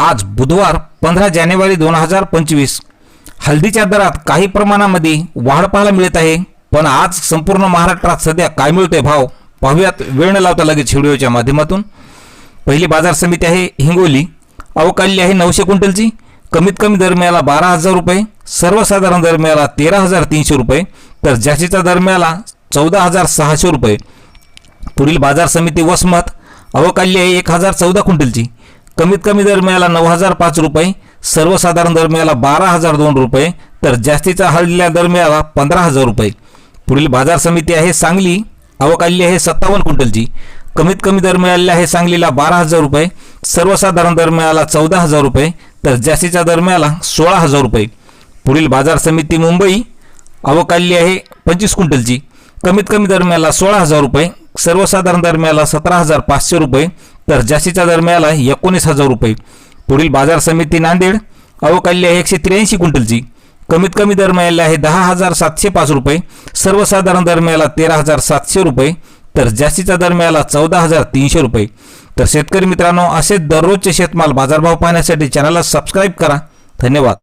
आज बुधवार पंधरा जानेवारी दोन हजार पंचवीस. हल्दीच्या दरात काही प्रमाणामध्ये वाढ पाहायला मिळत आहे पण आज संपूर्ण महाराष्ट्रात सध्या काय मिळतोय भाव पाहूयात. वेळ न लावता लगेच व्हिडिओच्या माध्यमातून. पहिली बाजार समिती आहे हिंगोली. अवकाळी आहे नऊशे क्विंटलची. कमीत कमी दर मिळाला बारा हजार रुपये. सर्वसाधारण दर मिळाला तेरा हजार तीनशे रुपये. तर जास्तीचा दर मिळाला चौदा हजार सहाशे रुपये. पुढील बाजार समिती वसमत. अवकाळी आहे एक हजार चौदा क्विंटलची. कमीत कमी दर मिळाला नऊ हजार पाच रुपये सर्वसाधारण दर मिळाला बारा हजार दोन रुपये तर जास्तीचा हळदीला दर मिळाला पंधरा हजार रुपये. पुढील बाजार समिती आहे सांगली अवकाळी आहे सत्तावन्न क्विंटलची. कमीत कमी दर मिळालेला आहे सांगलीला बारा हजार रुपये सर्वसाधारण दर मिळाला चौदा हजार रुपये तर जास्तीचा दर मिळाला सोळा हजार रुपये. पुढील बाजार समिती मुंबई अवकाळी आहे पंचवीस क्विंटलची. कमीत कमी दर मिळाला सोळा हजार रुपये सर्वसाधारण दर मिळाला सतरा हजार पाचशे रुपये तर जास्तीचा दर मिळाला एकोणीस हजार रुपये. पुढील बाजार समिती नांदेड अवकाल्य आहे एकशे त्र्याऐंशी क्विंटलची. कमीत कमी दर मिळाले आहे दहा हजार सातशे पाच रुपये. सर्वसाधारण दर मिळाला तेरा हजार सातशे रुपये. तर जास्तीचा दर मिळाला चौदा हजार तीनशे रुपये. तर शेतकरी मित्रांनो असे दररोजचे शेतमाल बाजारभाव पाहण्यासाठी चॅनलला सबस्क्राईब करा. धन्यवाद.